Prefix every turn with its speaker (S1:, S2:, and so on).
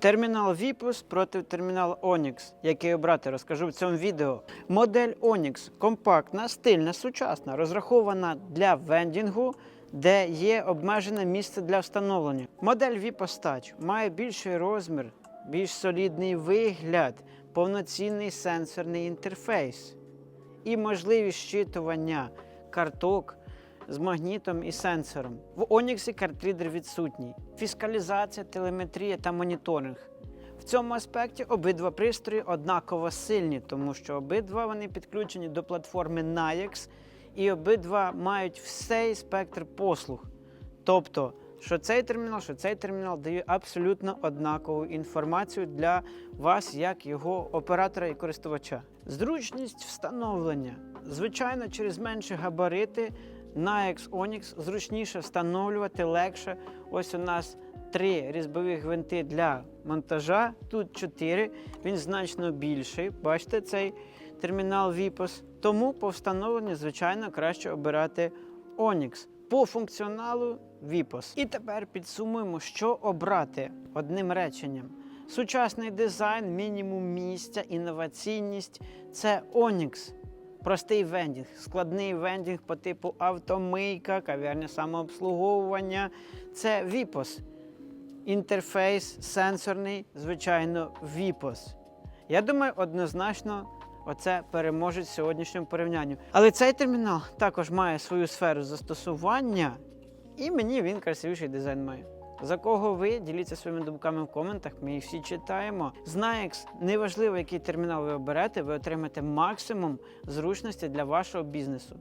S1: Термінал Vipus проти терміналу Onyx, який обрати, розкажу в цьому відео. Модель Onyx компактна, стильна, сучасна, розрахована для вендінгу, де є обмежене місце для встановлення. Модель Vipus Touch має більший розмір, більш солідний вигляд, повноцінний сенсорний інтерфейс і можливість щитування карток з магнітом і сенсором. В Onyx картридер відсутній. Фіскалізація, телеметрія та моніторинг. В цьому аспекті обидва пристрої однаково сильні, тому що обидва вони підключені до платформи Nayax і обидва мають всей спектр послуг. Тобто, що цей термінал, що цей термінал дає абсолютно однакову інформацію для вас, як його оператора і користувача. Зручність встановлення. Звичайно, через менші габарити Nayax Onyx зручніше встановлювати легше. Ось у нас три різьбові гвинти для монтажа, тут чотири. Він значно більший. Бачите, цей термінал Vipos. Тому по встановленню, звичайно, краще обирати Onyx. По функціоналу Vipos. І тепер підсумуємо, що обрати одним реченням. Сучасний дизайн, мінімум місця, інноваційність це Onyx. Простий вендінг, складний вендінг по типу автомийка, кав'ярня самообслуговування. Це Vipos. Інтерфейс сенсорний, звичайно, Vipos. Я думаю, однозначно оце переможе в сьогоднішньому порівнянню. Але цей термінал також має свою сферу застосування, і мені він красивіший дизайн має. За кого ви діліться своїми думками в коментах, ми їх всі читаємо. З Nayax, неважливо, який термінал ви оберете, ви отримаєте максимум зручності для вашого бізнесу.